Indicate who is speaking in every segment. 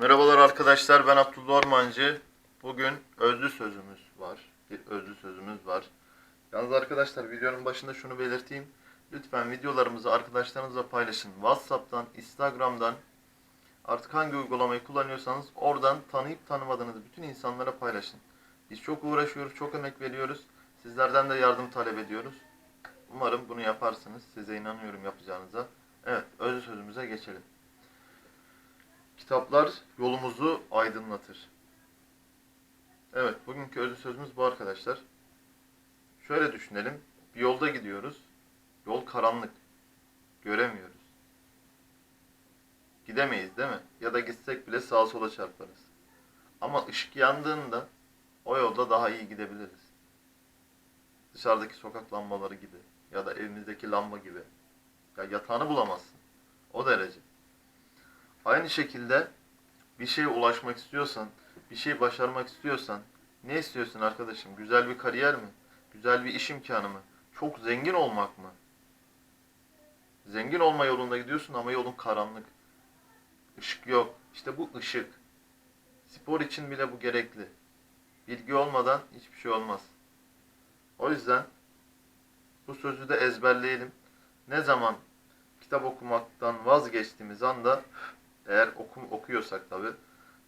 Speaker 1: Merhabalar arkadaşlar ben Abdullah Ormancı. Bugün özlü sözümüz var. Bir özlü sözümüz var. Yalnız arkadaşlar videonun başında şunu belirteyim. Lütfen videolarımızı arkadaşlarınızla paylaşın. Whatsapp'tan, Instagram'dan artık hangi uygulamayı kullanıyorsanız oradan tanıyıp tanımadığınız bütün insanlara paylaşın. Biz çok uğraşıyoruz, çok emek veriyoruz. Sizlerden de yardım talep ediyoruz. Umarım bunu yaparsınız. Size inanıyorum yapacağınıza. Evet, özlü sözümüze geçelim. Kitaplar yolumuzu aydınlatır. Evet, bugünkü özlü sözümüz bu arkadaşlar. Şöyle düşünelim. Bir yolda gidiyoruz. Yol karanlık. Göremiyoruz. Gidemeyiz değil mi? Ya da gitsek bile sağa sola çarparız. Ama ışık yandığında o yolda daha iyi gidebiliriz. Dışarıdaki sokak lambaları gibi ya da evimizdeki lamba gibi. Ya yatağını bulamazsın. O derece. Aynı şekilde bir şeye ulaşmak istiyorsan, bir şey başarmak istiyorsan ne istiyorsun arkadaşım? Güzel bir kariyer mi? Güzel bir iş imkanı mı? Çok zengin olmak mı? Zengin olma yolunda gidiyorsun ama yolun karanlık. Işık yok. İşte bu ışık. Spor için bile bu gerekli. Bilgi olmadan hiçbir şey olmaz. O yüzden bu sözü de ezberleyelim. Ne zaman kitap okumaktan vazgeçtiğimiz anda eğer oku, okuyorsak tabi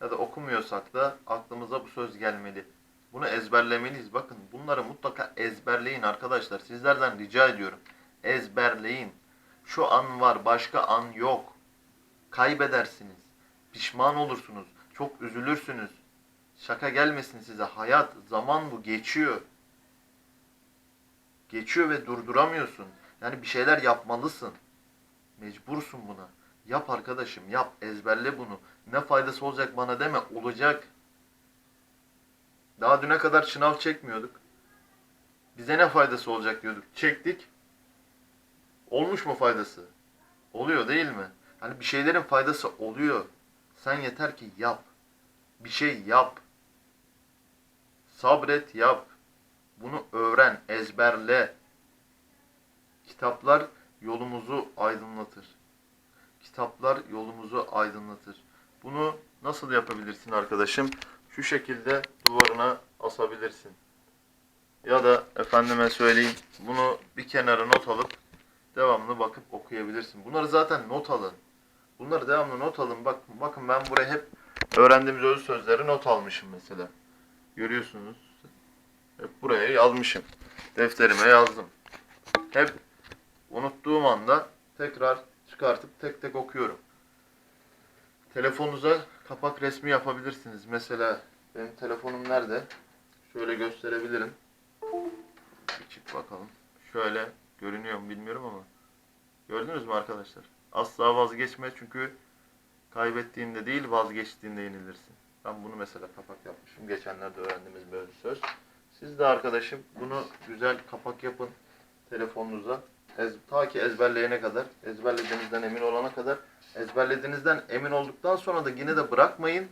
Speaker 1: ya da okumuyorsak da aklımıza bu söz gelmeli. Bunu ezberlemeliyiz. Bakın bunları mutlaka ezberleyin arkadaşlar. Sizlerden rica ediyorum. Ezberleyin. Şu an var, başka an yok. Kaybedersiniz. Pişman olursunuz. Çok üzülürsünüz. Şaka gelmesin size. Hayat, zaman bu geçiyor. Geçiyor ve durduramıyorsun. Yani bir şeyler yapmalısın. Mecbursun buna. Yap arkadaşım yap. Ezberle bunu. Ne faydası olacak bana deme. Olacak. Daha düne kadar şınav çekmiyorduk. Bize ne faydası olacak diyorduk. Çektik. Olmuş mu faydası? Oluyor değil mi? Hani bir şeylerin faydası oluyor. Sen yeter ki yap. Bir şey yap. Sabret yap. Bunu öğren, ezberle. Kitaplar yolumuzu aydınlatır. Kitaplar yolumuzu aydınlatır. Bunu nasıl yapabilirsin arkadaşım? Şu şekilde duvarına asabilirsin. Ya da efendime söyleyeyim bunu bir kenara not alıp devamlı bakıp okuyabilirsin. Bunları zaten not alın. Bunları devamlı not alın. Bak, bakın ben buraya hep öğrendiğimiz öz sözleri not almışım mesela. Görüyorsunuz. Hep buraya yazmışım. Defterime yazdım. Hep unuttuğum anda tekrar çıkartıp tek tek okuyorum. Telefonunuza kapak resmi yapabilirsiniz. Mesela benim telefonum nerede? Şöyle gösterebilirim. Bir çık bakalım. Şöyle görünüyor mu bilmiyorum ama. Gördünüz mü arkadaşlar? Asla vazgeçme çünkü kaybettiğinde değil vazgeçtiğinde yenilirsin. Ben bunu mesela kapak yapmışım. Geçenlerde öğrendiğimiz böyle söz. Siz de arkadaşım bunu güzel kapak yapın telefonunuza. Ez, ta ki ezberleyene kadar, ezberlediğinizden emin olana kadar, ezberlediğinizden emin olduktan sonra da yine de bırakmayın.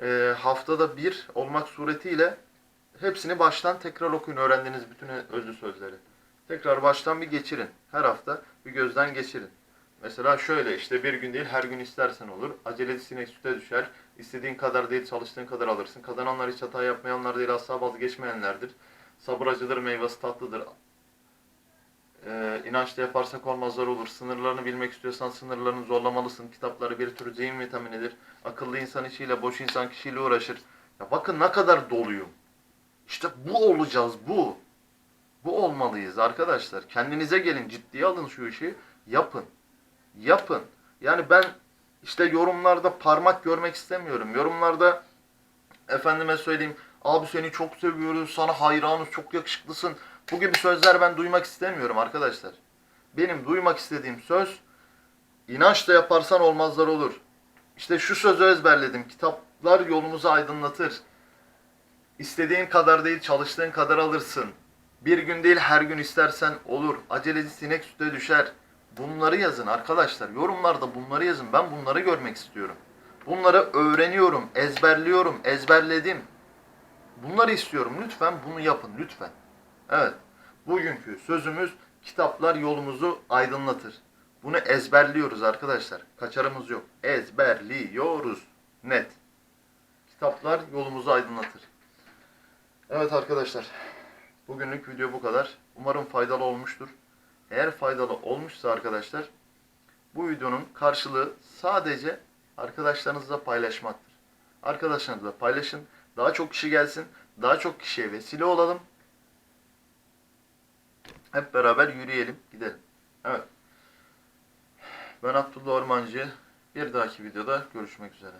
Speaker 1: Ee, haftada bir olmak suretiyle hepsini baştan tekrar okuyun öğrendiğiniz bütün özlü sözleri. Tekrar baştan bir geçirin. Her hafta bir gözden geçirin. Mesela şöyle işte bir gün değil her gün istersen olur. Aceleci sinek süte düşer. İstediğin kadar değil çalıştığın kadar alırsın. Kazananlar hiç hata yapmayanlar değil asla vazgeçmeyenlerdir. Sabır acıdır meyvesi tatlıdır. Ee, inançla yaparsak olmazlar olur. Sınırlarını bilmek istiyorsan sınırlarını zorlamalısın. Kitapları bir tür zihin vitaminidir. Akıllı insan işiyle boş insan kişiyle uğraşır. Ya bakın ne kadar doluyum. İşte bu olacağız bu. Bu olmalıyız arkadaşlar. Kendinize gelin ciddiye alın şu işi. Yapın. Yapın. Yani ben işte yorumlarda parmak görmek istemiyorum. Yorumlarda efendime söyleyeyim abi seni çok seviyoruz, sana hayranız, çok yakışıklısın. Bu gibi sözler ben duymak istemiyorum arkadaşlar. Benim duymak istediğim söz inançla yaparsan olmazlar olur. İşte şu sözü ezberledim. Kitaplar yolumuzu aydınlatır. İstediğin kadar değil çalıştığın kadar alırsın. Bir gün değil her gün istersen olur. Aceleci sinek süte düşer. Bunları yazın arkadaşlar. Yorumlarda bunları yazın. Ben bunları görmek istiyorum. Bunları öğreniyorum, ezberliyorum, ezberledim. Bunları istiyorum. Lütfen bunu yapın lütfen. Evet. Bugünkü sözümüz kitaplar yolumuzu aydınlatır. Bunu ezberliyoruz arkadaşlar. Kaçarımız yok. Ezberliyoruz. Net. Kitaplar yolumuzu aydınlatır. Evet arkadaşlar. Bugünlük video bu kadar. Umarım faydalı olmuştur. Eğer faydalı olmuşsa arkadaşlar bu videonun karşılığı sadece arkadaşlarınızla paylaşmaktır. Arkadaşlarınızla paylaşın. Daha çok kişi gelsin. Daha çok kişiye vesile olalım. Hep beraber yürüyelim, gidelim. Evet. Ben Abdullah Ormancı. Bir dahaki videoda görüşmek üzere.